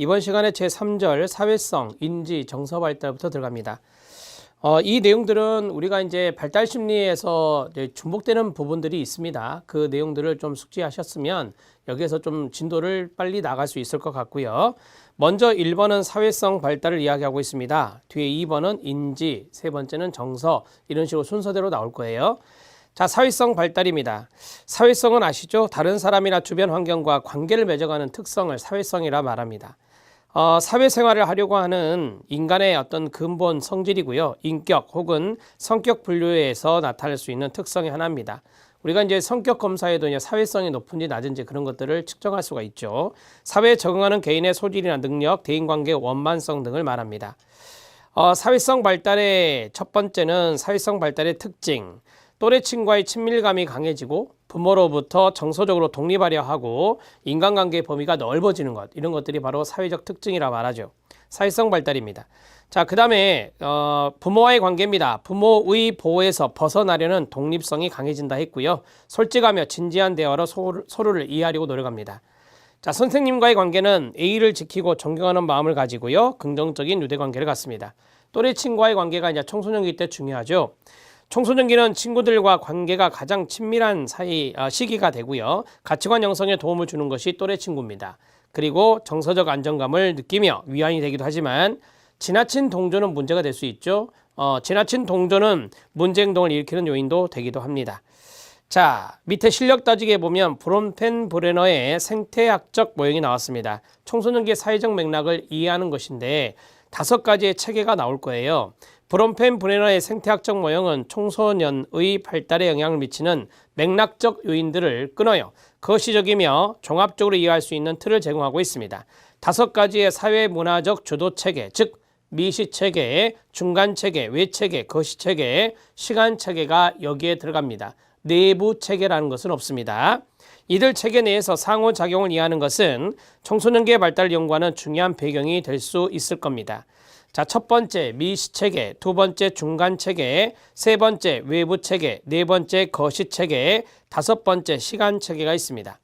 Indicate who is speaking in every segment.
Speaker 1: 이번 시간에 제3절 사회성, 인지, 정서 발달부터 들어갑니다. 어, 이 내용들은 우리가 이제 발달 심리에서 이제 중복되는 부분들이 있습니다. 그 내용들을 좀 숙지하셨으면 여기에서 좀 진도를 빨리 나갈 수 있을 것 같고요. 먼저 1번은 사회성 발달을 이야기하고 있습니다. 뒤에 2번은 인지, 세 번째는 정서 이런 식으로 순서대로 나올 거예요. 자, 사회성 발달입니다. 사회성은 아시죠? 다른 사람이나 주변 환경과 관계를 맺어가는 특성을 사회성이라 말합니다. 어, 사회생활을 하려고 하는 인간의 어떤 근본 성질이고요. 인격 혹은 성격 분류에서 나타날 수 있는 특성의 하나입니다. 우리가 이제 성격 검사에도 이제 사회성이 높은지 낮은지 그런 것들을 측정할 수가 있죠. 사회에 적응하는 개인의 소질이나 능력, 대인관계 원만성 등을 말합니다. 어, 사회성 발달의 첫 번째는 사회성 발달의 특징. 또래 친구와의 친밀감이 강해지고 부모로부터 정서적으로 독립하려 하고 인간관계의 범위가 넓어지는 것 이런 것들이 바로 사회적 특징이라 말하죠. 사회성 발달입니다. 자, 그 다음에 어, 부모와의 관계입니다. 부모의 보호에서 벗어나려는 독립성이 강해진다 했고요. 솔직하며 진지한 대화로 서로를, 이해하려고 노력합니다. 자, 선생님과의 관계는 A를 지키고 존경하는 마음을 가지고요. 긍정적인 유대 관계를 갖습니다. 또래 친구와의 관계가 이제 청소년기 때 중요하죠. 청소년기는 친구들과 관계가 가장 친밀한 사이 어, 시기가 되고요. 가치관 형성에 도움을 주는 것이 또래 친구입니다. 그리고 정서적 안정감을 느끼며 위안이 되기도 하지만 지나친 동조는 문제가 될 수 있죠. 어, 지나친 동조는 문제 행동을 일으키는 요인도 되기도 합니다. 자, 밑에 실력 따지기에 보면 브론펜 브레너의 생태학적 모형이 나왔습니다. 청소년기의 사회적 맥락을 이해하는 것인데 다섯 가지의 체계가 나올 거예요. 브론펜 브레너의 생태학적 모형은 청소년의 발달에 영향을 미치는 맥락적 요인들을 끊어요. 거시적이며 종합적으로 이해할 수 있는 틀을 제공하고 있습니다. 다섯 가지의 사회 문화적 주도 체계, 즉 미시 체계, 중간 체계, 외 체계, 거시 체계, 시간 체계가 여기에 들어갑니다. 내부 체계라는 것은 없습니다. 이들 체계 내에서 상호작용을 이해하는 것은 청소년기의 발달 연구하는 중요한 배경이 될 수 있을 겁니다. 자, 첫 번째 미시 체계, 두 번째 중간 체계, 세 번째 외부 체계, 네 번째 거시 체계, 다섯 번째 시간 체계가 있습니다.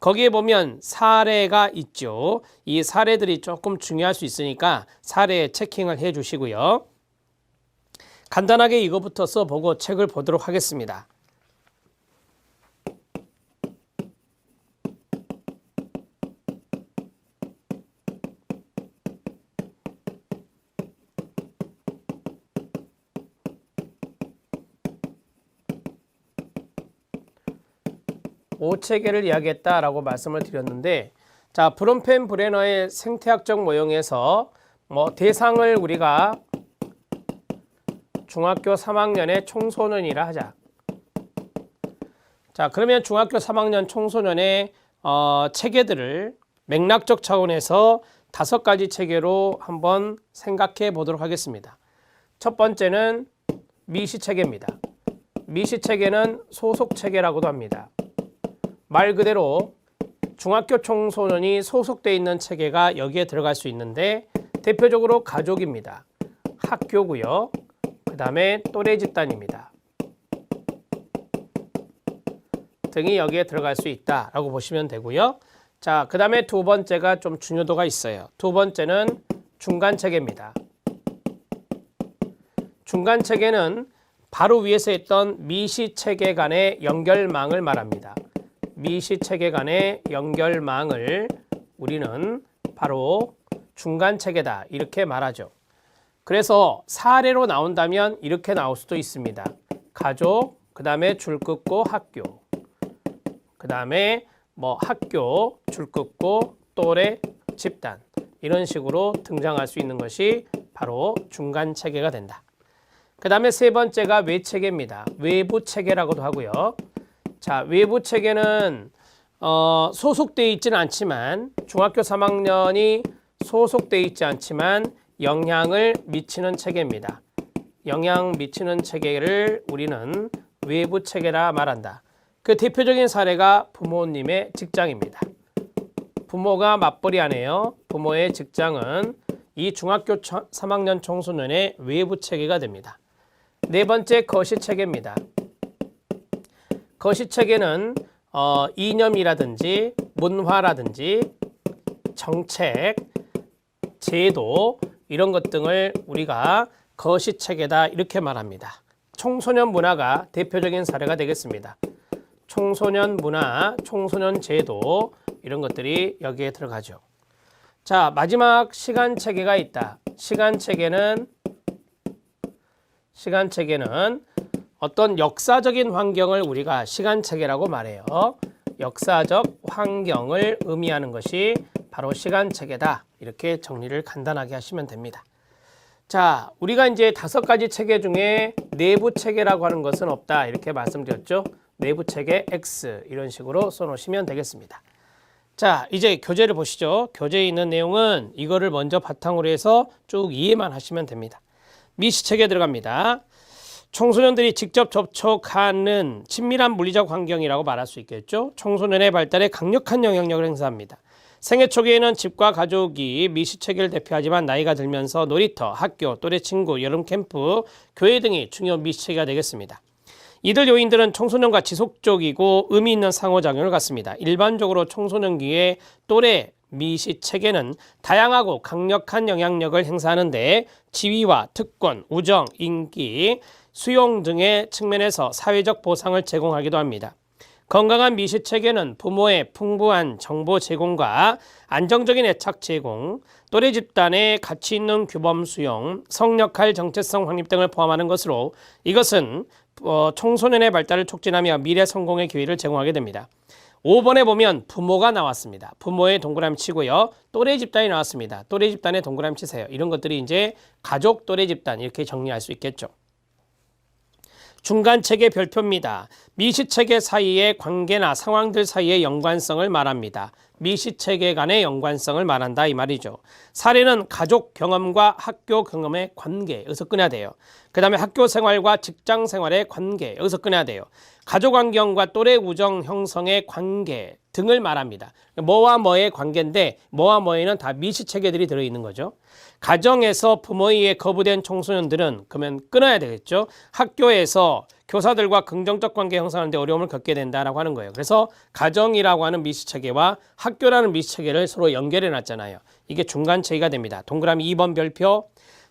Speaker 1: 거기에 보면 사례가 있죠. 이 사례들이 조금 중요할 수 있으니까 사례 체킹을 해 주시고요. 간단하게 이거부터 써보고 책을 보도록 하겠습니다. 오 체계를 이야기했다라고 말씀을 드렸는데 자 브론펜 브레너의 생태학적 모형에서 뭐 대상을 우리가 중학교 3학년의 청소년이라 하자. 자 그러면 중학교 3학년 청소년의 어, 체계들을 맥락적 차원에서 다섯 가지 체계로 한번 생각해 보도록 하겠습니다. 첫 번째는 미시 체계입니다. 미시 체계는 소속 체계라고도 합니다. 말 그대로 중학교 청소년이 소속돼 있는 체계가 여기에 들어갈 수 있는데 대표적으로 가족입니다. 학교고요. 그 다음에 또래 집단입니다. 등이 여기에 들어갈 수 있다라고 보시면 되고요. 자, 그 다음에 두 번째가 좀 중요도가 있어요. 두 번째는 중간 체계입니다. 중간 체계는 바로 위에서 했던 미시 체계 간의 연결망을 말합니다. 미시 체계 간의 연결망을 우리는 바로 중간 체계다 이렇게 말하죠. 그래서 사례로 나온다면 이렇게 나올 수도 있습니다. 가족, 그 다음에 줄 긋고 학교, 그 다음에 뭐 학교, 줄 긋고 또래, 집단 이런 식으로 등장할 수 있는 것이 바로 중간 체계가 된다. 그 다음에 세 번째가 외체계입니다. 외부 체계라고도 하고요. 자, 외부 체계는 어, 소속돼 있지는 않지만 중학교 3학년이 소속돼 있지 않지만 영향을 미치는 체계입니다. 영향 미치는 체계를 우리는 외부 체계라 말한다. 그 대표적인 사례가 부모님의 직장입니다. 부모가 맞벌이 하네요. 부모의 직장은 이 중학교 3학년 청소년의 외부 체계가 됩니다. 네 번째 거시 체계입니다. 거시책에는 어, 이념이라든지 문화라든지 정책 제도 이런 것 등을 우리가 거시체계다 이렇게 말합니다. 청소년 문화가 대표적인 사례가 되겠습니다. 청소년 문화, 청소년 제도 이런 것들이 여기에 들어가죠. 자, 마지막 시간 체계가 있다. 시간 체계는 시간 체계는 어떤 역사적인 환경을 우리가 시간 체계라고 말해요. 역사적 환경을 의미하는 것이 바로 시간 체계다. 이렇게 정리를 간단하게 하시면 됩니다. 자, 우리가 이제 다섯 가지 체계 중에 내부 체계라고 하는 것은 없다. 이렇게 말씀드렸죠. 내부 체계 X 이런 식으로 써 놓으시면 되겠습니다. 자, 이제 교재를 보시죠. 교재에 있는 내용은 이거를 먼저 바탕으로 해서 쭉 이해만 하시면 됩니다. 미시책에 들어갑니다. 청소년들이 직접 접촉하는 친밀한 물리적 환경이라고 말할 수 있겠죠. 청소년의 발달에 강력한 영향력을 행사합니다. 생애 초기에는 집과 가족이 미시체계를 대표하지만 나이가 들면서 놀이터, 학교, 또래 친구, 여름 캠프, 교회 등이 중요한 미시체계가 되겠습니다. 이들 요인들은 청소년과 지속적이고 의미 있는 상호작용을 갖습니다. 일반적으로 청소년기의 또래 미시 체계는 다양하고 강력한 영향력을 행사하는데 지위와 특권, 우정, 인기, 수용 등의 측면에서 사회적 보상을 제공하기도 합니다. 건강한 미시 체계는 부모의 풍부한 정보 제공과 안정적인 애착 제공, 또래 집단의 가치 있는 규범 수용, 성역할 정체성 확립 등을 포함하는 것으로 이것은 어, 청소년의 발달을 촉진하며 미래 성공의 기회를 제공하게 됩니다. 5번에 보면 부모가 나왔습니다. 부모의 동그라미 치고요. 또래 집단이 나왔습니다. 또래 집단의 동그라미 치세요. 이런 것들이 이제 가족 또래 집단 이렇게 정리할 수 있겠죠. 중간 체계 별표입니다. 미시 체계 사이의 관계나 상황들 사이의 연관성을 말합니다. 미시 체계 간의 연관성을 말한다 이 말이죠. 사례는 가족 경험과 학교 경험의 관계 여기서 끊어야 돼요. 그 다음에 학교 생활과 직장 생활의 관계 여기서 끊어야 돼요. 가족 환경과 또래 우정 형성의 관계 등을 말합니다. 뭐와 뭐의 관계인데 뭐와 뭐에는 다 미시 체계들이 들어있는 거죠. 가정에서 부모에 의해 거부된 청소년들은 그러면 끊어야 되겠죠. 학교에서 교사들과 긍정적 관계 형성하는데 어려움을 겪게 된다라고 하는 거예요. 그래서 가정이라고 하는 미시 체계와 학교라는 미시 체계를 서로 연결해 놨잖아요. 이게 중간 체계가 됩니다. 동그라미 2번 별표.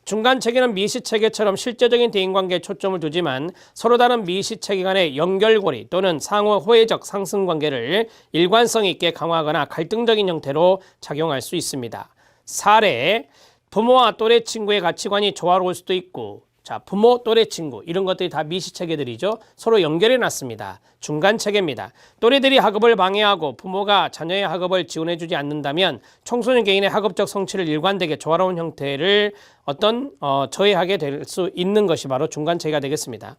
Speaker 1: 중간 체계는 미시 체계처럼 실제적인 대인 관계에 초점을 두지만 서로 다른 미시 체계 간의 연결고리 또는 상호 호혜적 상승 관계를 일관성 있게 강화하거나 갈등적인 형태로 작용할 수 있습니다. 사례 부모와 또래 친구의 가치관이 조화로울 수도 있고 자 부모 또래 친구 이런 것들이 다 미시 체계들이죠 서로 연결해 놨습니다 중간 체계입니다 또래들이 학업을 방해하고 부모가 자녀의 학업을 지원해 주지 않는다면 청소년 개인의 학업적 성취를 일관되게 조화로운 형태를 어떤 어, 저해하게 될 수 있는 것이 바로 중간 체계가 되겠습니다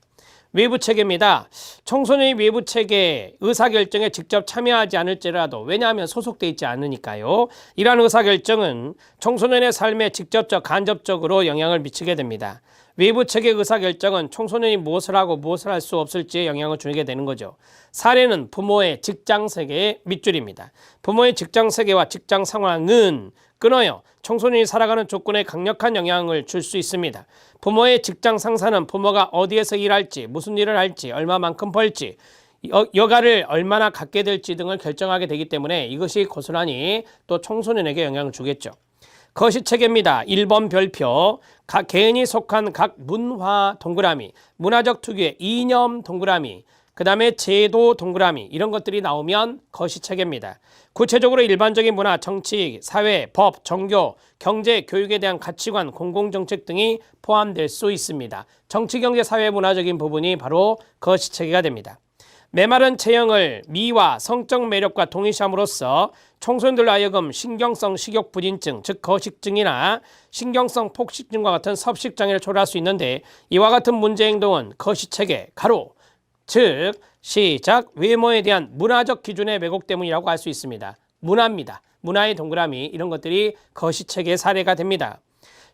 Speaker 1: 외부 체계입니다. 청소년이 외부 체계 의사 결정에 직접 참여하지 않을지라도 왜냐하면 소속돼 있지 않으니까요. 이러한 의사 결정은 청소년의 삶에 직접적 간접적으로 영향을 미치게 됩니다. 외부 체계 의사결정은 청소년이 무엇을 하고 무엇을 할 수 없을지에 영향을 주게 되는 거죠. 사례는 부모의 직장 세계의 밑줄입니다. 부모의 직장 세계와 직장 상황은 끊어요. 청소년이 살아가는 조건에 강력한 영향을 줄 수 있습니다. 부모의 직장 상사는 부모가 어디에서 일할지, 무슨 일을 할지, 얼마만큼 벌지, 여, 여가를 얼마나 갖게 될지 등을 결정하게 되기 때문에 이것이 고스란히 또 청소년에게 영향을 주겠죠. 거시 체계입니다. 1번 별표, 각 개인이 속한 각 문화 동그라미, 문화적 특유의 이념 동그라미, 그 다음에 제도 동그라미 이런 것들이 나오면 거시 체계입니다. 구체적으로 일반적인 문화, 정치, 사회, 법, 종교, 경제, 교육에 대한 가치관, 공공정책 등이 포함될 수 있습니다. 정치, 경제, 사회, 문화적인 부분이 바로 거시 체계가 됩니다. 메마른 체형을 미와 성적 매력과 동일시함으로써 청소년들로 하여금 신경성 식욕 부진증, 즉 거식증이나 신경성 폭식증과 같은 섭식 장애를 초래할 수 있는데 이와 같은 문제 행동은 거시체계, 가로, 즉 시작 외모에 대한 문화적 기준의 왜곡 때문이라고 할 수 있습니다. 문화입니다. 문화의 동그라미 이런 것들이 거시체계의 사례가 됩니다.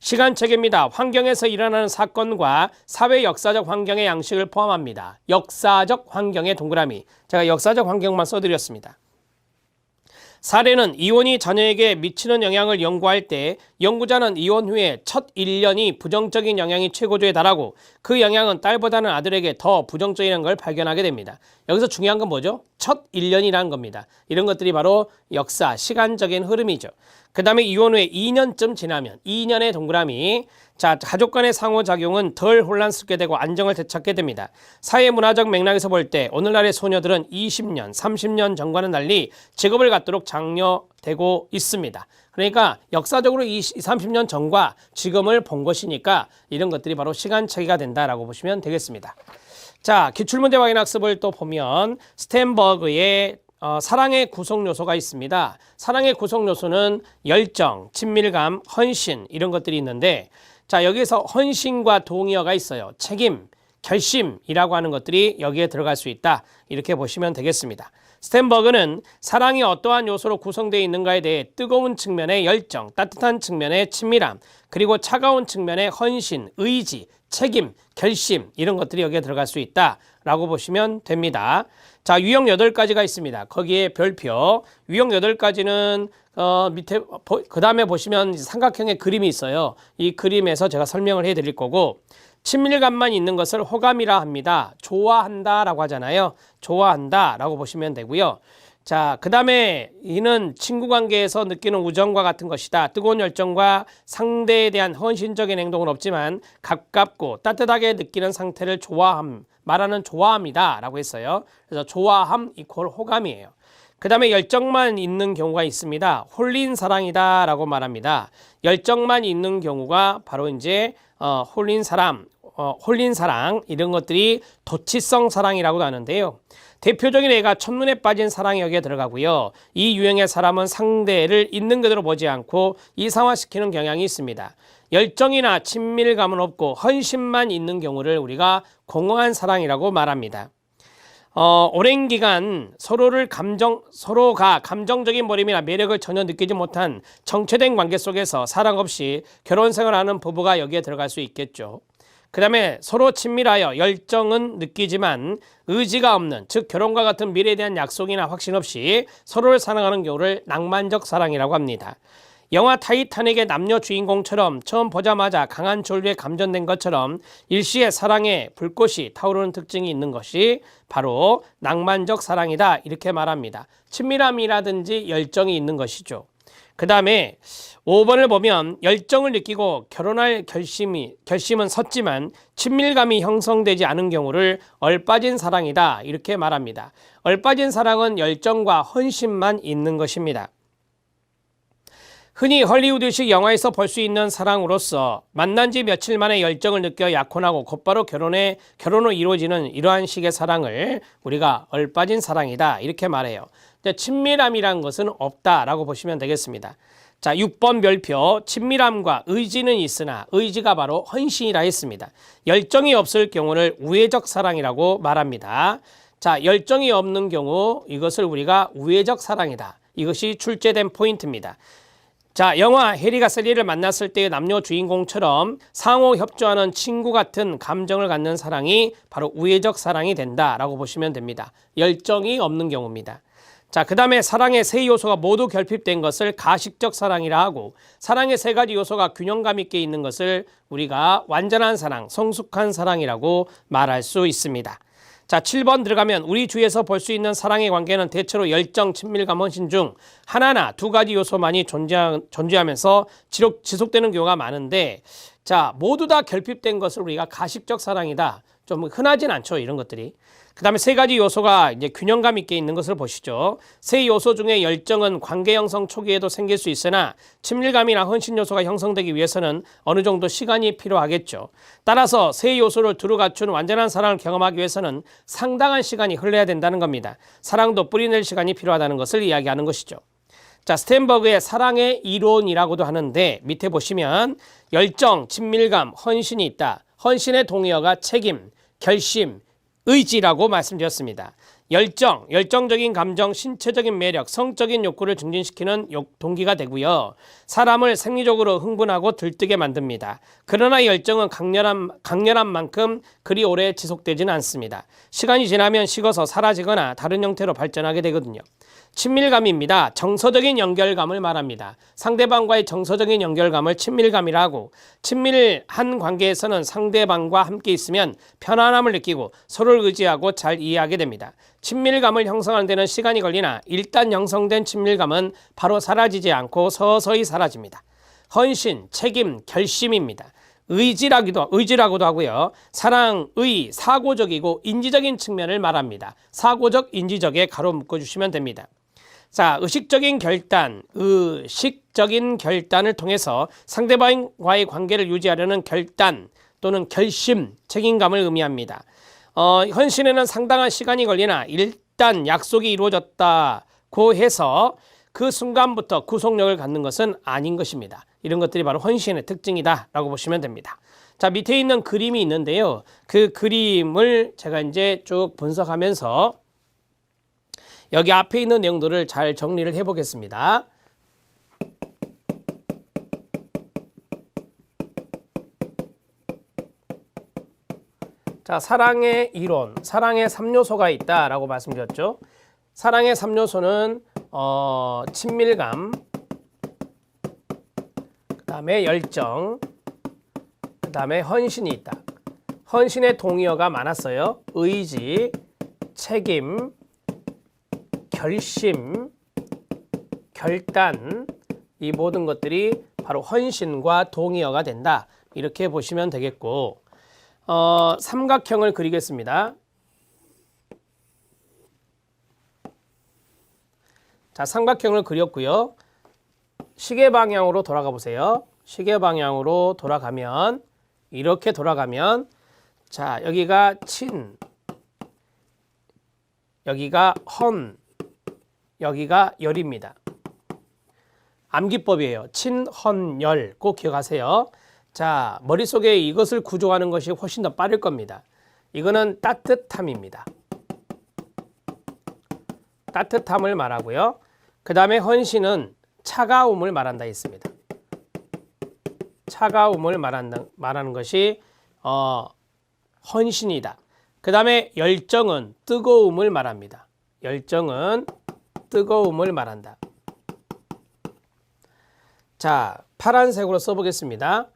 Speaker 1: 시간체계입니다. 환경에서 일어나는 사건과 사회 역사적 환경의 양식을 포함합니다. 역사적 환경의 동그라미. 제가 역사적 환경만 써드렸습니다. 사례는 이혼이 자녀에게 미치는 영향을 연구할 때 연구자는 이혼 후에 첫 1년이 부정적인 영향이 최고조에 달하고 그 영향은 딸보다는 아들에게 더 부정적인 걸 발견하게 됩니다. 여기서 중요한 건 뭐죠? 첫 1년이라는 겁니다. 이런 것들이 바로 역사, 시간적인 흐름이죠. 그 다음에 이혼 후에 2년쯤 지나면 2년의 동그라미 자 가족 간의 상호작용은 덜 혼란스럽게 되고 안정을 되찾게 됩니다. 사회 문화적 맥락에서 볼 때 오늘날의 소녀들은 20년, 30년 전과는 달리 직업을 갖도록 장려되고 있습니다. 그러니까 역사적으로 20, 30년 전과 지금을 본 것이니까 이런 것들이 바로 시간차기가 된다라고 보시면 되겠습니다. 자, 기출문제 확인 학습을 또 보면 스탠버그의 어, 사랑의 구성 요소가 있습니다. 사랑의 구성 요소는 열정, 친밀감, 헌신 이런 것들이 있는데 자, 여기서 헌신과 동의어가 있어요. 책임, 결심이라고 하는 것들이 여기에 들어갈 수 있다. 이렇게 보시면 되겠습니다. 스탠버그는 사랑이 어떠한 요소로 구성되어 있는가에 대해 뜨거운 측면의 열정, 따뜻한 측면의 친밀함, 그리고 차가운 측면의 헌신, 의지, 책임, 결심 이런 것들이 여기에 들어갈 수 있다 라고 보시면 됩니다. 자, 유형 8가지가 있습니다. 거기에 별표. 유형 8가지는 어, 밑에 그 다음에 보시면 삼각형의 그림이 있어요. 이 그림에서 제가 설명을 해 드릴 거고 친밀감만 있는 것을 호감이라 합니다. 좋아한다라고 하잖아요. 좋아한다라고 보시면 되고요. 자, 그 다음에 이는 친구 관계에서 느끼는 우정과 같은 것이다. 뜨거운 열정과 상대에 대한 헌신적인 행동은 없지만 가깝고 따뜻하게 느끼는 상태를 좋아함, 말하는 좋아함이다. 라고 했어요. 그래서 좋아함 이퀄 호감이에요. 그 다음에 열정만 있는 경우가 있습니다. 홀린 사랑이다. 라고 말합니다. 열정만 있는 경우가 바로 이제 어, 홀린 사람, 어, 홀린 사랑 이런 것들이 도치성 사랑이라고도 하는데요. 대표적인 애가 첫눈에 빠진 사랑이 여기에 들어가고요. 이 유형의 사람은 상대를 있는 그대로 보지 않고 이상화시키는 경향이 있습니다. 열정이나 친밀감은 없고 헌신만 있는 경우를 우리가 공허한 사랑이라고 말합니다. 어, 오랜 기간 서로를 감정 서로가 감정적인 몰입이나 매력을 전혀 느끼지 못한 정체된 관계 속에서 사랑 없이 결혼 생활하는 부부가 여기에 들어갈 수 있겠죠. 그 다음에 서로 친밀하여 열정은 느끼지만 의지가 없는 즉 결혼과 같은 미래에 대한 약속이나 확신 없이 서로를 사랑하는 경우를 낭만적 사랑이라고 합니다. 영화 타이타닉의 남녀 주인공처럼 처음 보자마자 강한 졸류에 감전된 것처럼 일시의 사랑에 불꽃이 타오르는 특징이 있는 것이 바로 낭만적 사랑이다 이렇게 말합니다. 친밀함이라든지 열정이 있는 것이죠. 그 다음에 5번을 보면 열정을 느끼고 결혼할 결심이, 결심은 섰지만 친밀감이 형성되지 않은 경우를 얼빠진 사랑이다. 이렇게 말합니다. 얼빠진 사랑은 열정과 헌신만 있는 것입니다. 흔히 헐리우드식 영화에서 볼 수 있는 사랑으로서 만난 지 며칠 만에 열정을 느껴 약혼하고 곧바로 결혼에 결혼 후 이루어지는 이러한 식의 사랑을 우리가 얼빠진 사랑이다 이렇게 말해요. 친밀함이란 것은 없다라고 보시면 되겠습니다. 자, 6번 별표 친밀함과 의지는 있으나 의지가 바로 헌신이라 했습니다. 열정이 없을 경우를 우회적 사랑이라고 말합니다. 자, 열정이 없는 경우 이것을 우리가 우회적 사랑이다. 이것이 출제된 포인트입니다. 자, 영화 해리가 셀리를 만났을 때의 남녀 주인공처럼 상호 협조하는 친구 같은 감정을 갖는 사랑이 바로 우회적 사랑이 된다라고 보시면 됩니다. 열정이 없는 경우입니다. 자, 그 다음에 사랑의 세 요소가 모두 결핍된 것을 가식적 사랑이라 하고 사랑의 세 가지 요소가 균형감 있게 있는 것을 우리가 완전한 사랑, 성숙한 사랑이라고 말할 수 있습니다. 자, 7번 들어가면 우리 주위에서 볼 수 있는 사랑의 관계는 대체로 열정, 친밀감, 헌신 중 하나나 두 가지 요소만이 존재, 존재하면서 지속, 지속되는 경우가 많은데 자, 모두 다 결핍된 것을 우리가 가식적 사랑이다. 좀 흔하진 않죠, 이런 것들이. 그 다음에 세 가지 요소가 이제 균형감 있게 있는 것을 보시죠. 세 요소 중에 열정은 관계 형성 초기에도 생길 수 있으나 친밀감이나 헌신 요소가 형성되기 위해서는 어느 정도 시간이 필요하겠죠. 따라서 세 요소를 두루 갖춘 완전한 사랑을 경험하기 위해서는 상당한 시간이 흘러야 된다는 겁니다. 사랑도 뿌리낼 시간이 필요하다는 것을 이야기하는 것이죠. 자, 스탠버그의 사랑의 이론이라고도 하는데 밑에 보시면 열정, 친밀감, 헌신이 있다. 헌신의 동의어가 책임, 결심, 의지라고 말씀드렸습니다. 열정, 열정적인 감정, 신체적인 매력, 성적인 욕구를 증진시키는 동기가 되고요. 사람을 생리적으로 흥분하고 들뜨게 만듭니다. 그러나 열정은 강렬한, 강렬한 만큼 그리 오래 지속되지는 않습니다. 시간이 지나면 식어서 사라지거나 다른 형태로 발전하게 되거든요. 친밀감입니다. 정서적인 연결감을 말합니다. 상대방과의 정서적인 연결감을 친밀감이라고 친밀한 관계에서는 상대방과 함께 있으면 편안함을 느끼고 서로를 의지하고 잘 이해하게 됩니다. 친밀감을 형성하는 데는 시간이 걸리나 일단 형성된 친밀감은 바로 사라지지 않고 서서히 사라집니다. 헌신, 책임, 결심입니다. 의지라기도 의지라고도 하고요. 사랑, 의, 사고적이고 인지적인 측면을 말합니다. 사고적, 인지적에 가로 묶어 주시면 됩니다. 자, 의식적인 결단, 의식적인 결단을 통해서 상대방과의 관계를 유지하려는 결단 또는 결심, 책임감을 의미합니다. 어, 헌신에는 상당한 시간이 걸리나 일단 약속이 이루어졌다고 해서 그 순간부터 구속력을 갖는 것은 아닌 것입니다. 이런 것들이 바로 헌신의 특징이다라고 보시면 됩니다. 자, 밑에 있는 그림이 있는데요. 그 그림을 제가 이제 쭉 분석하면서 여기 앞에 있는 내용들을 잘 정리를 해 보겠습니다. 자, 사랑의 이론, 사랑의 3요소가 있다라고 말씀드렸죠. 사랑의 3요소는 어, 친밀감, 그 다음에 열정, 그 다음에 헌신이 있다. 헌신의 동의어가 많았어요. 의지, 책임, 결심, 결단 이 모든 것들이 바로 헌신과 동의어가 된다. 이렇게 보시면 되겠고 어, 삼각형을 그리겠습니다. 자, 삼각형을 그렸고요. 시계 방향으로 돌아가 보세요. 시계 방향으로 돌아가면 이렇게 돌아가면 자, 여기가 친 여기가 헌 여기가 열입니다. 암기법이에요. 친헌열 꼭 기억하세요. 자, 머릿속에 이것을 구조하는 것이 훨씬 더 빠를 겁니다. 이거는 따뜻함입니다. 따뜻함을 말하고요. 그 다음에 헌신은 차가움을 말한다 했습니다. 차가움을 말한다, 말하는 것이 어, 헌신이다. 그 다음에 열정은 뜨거움을 말합니다. 열정은 뜨거움을 말한다. 자, 파란색으로 써보겠습니다.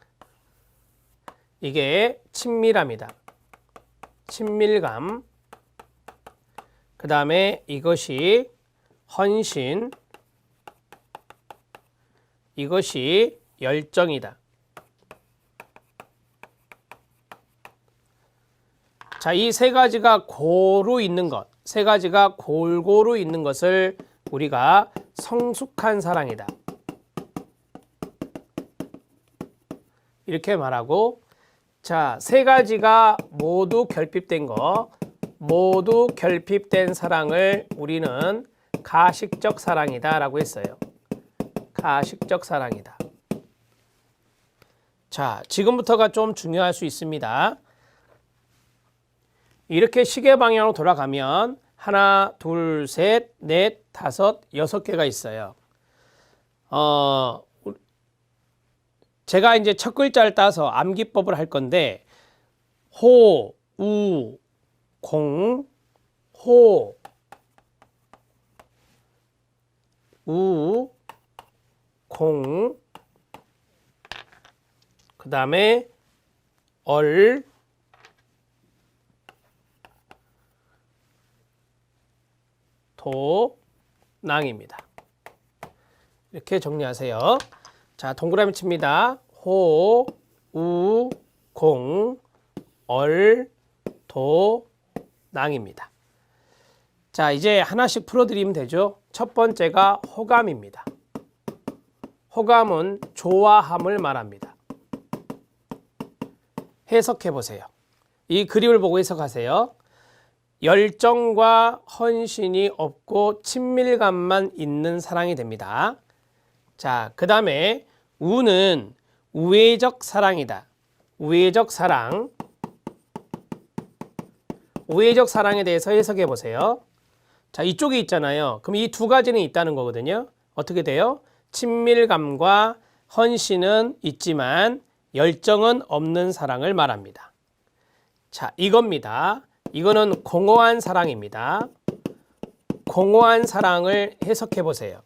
Speaker 1: 이게 친밀함이다. 친밀감. 그 다음에 이것이 헌신. 이것이 열정이다. 자, 이 세 가지가 고루 있는 것, 세 가지가 골고루 있는 것을 우리가 성숙한 사랑이다. 이렇게 말하고 자, 세 가지가 모두 결핍된 거, 모두 결핍된 사랑을 우리는 가식적 사랑이다 라고 했어요. 가식적 사랑이다. 자, 지금부터가 좀 중요할 수 있습니다. 이렇게 시계 방향으로 돌아가면 하나, 둘, 셋, 넷, 다섯, 여섯 개가 있어요. 어, 제가 이제 첫 글자를 따서 암기법을 할 건데 호, 우, 공, 호, 우, 공, 그 다음에 얼, 도, 낭입니다. 이렇게 정리하세요. 자, 동그라미 칩니다. 호, 우, 공, 얼, 도, 낭입니다. 자, 이제 하나씩 풀어드리면 되죠. 첫 번째가 호감입니다. 호감은 좋아함을 말합니다. 해석해 보세요. 이 그림을 보고 해석하세요. 열정과 헌신이 없고 친밀감만 있는 사랑이 됩니다. 자, 그 다음에 우는 우회적 사랑이다. 우회적 사랑. 우회적 사랑에 대해서 해석해 보세요. 자, 이쪽에 있잖아요. 그럼 이 두 가지는 있다는 거거든요. 어떻게 돼요? 친밀감과 헌신은 있지만 열정은 없는 사랑을 말합니다. 자, 이겁니다. 이거는 공허한 사랑입니다. 공허한 사랑을 해석해 보세요.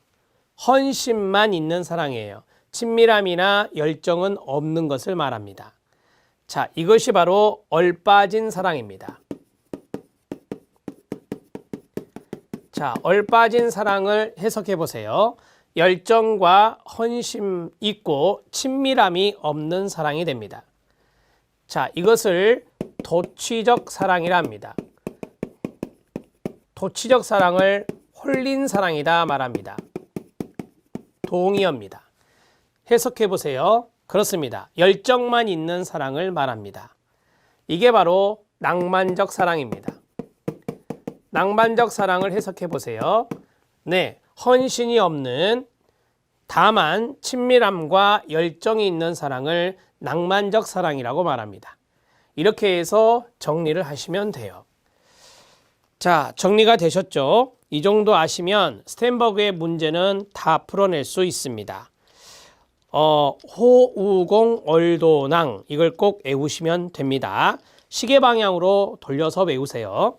Speaker 1: 헌신만 있는 사랑이에요. 친밀함이나 열정은 없는 것을 말합니다. 자, 이것이 바로 얼빠진 사랑입니다. 자, 얼빠진 사랑을 해석해 보세요. 열정과 헌심 있고 친밀함이 없는 사랑이 됩니다. 자, 이것을 도취적 사랑이라 합니다. 도취적 사랑을 홀린 사랑이다 말합니다. 동의어입니다. 해석해 보세요. 그렇습니다. 열정만 있는 사랑을 말합니다. 이게 바로 낭만적 사랑입니다. 낭만적 사랑을 해석해 보세요. 네, 헌신이 없는 다만 친밀함과 열정이 있는 사랑을 낭만적 사랑이라고 말합니다. 이렇게 해서 정리를 하시면 돼요. 자, 정리가 되셨죠? 이 정도 아시면 스탠버그의 문제는 다 풀어낼 수 있습니다. 어, 호우공 얼도낭 이걸 꼭 외우시면 됩니다. 시계 방향으로 돌려서 외우세요.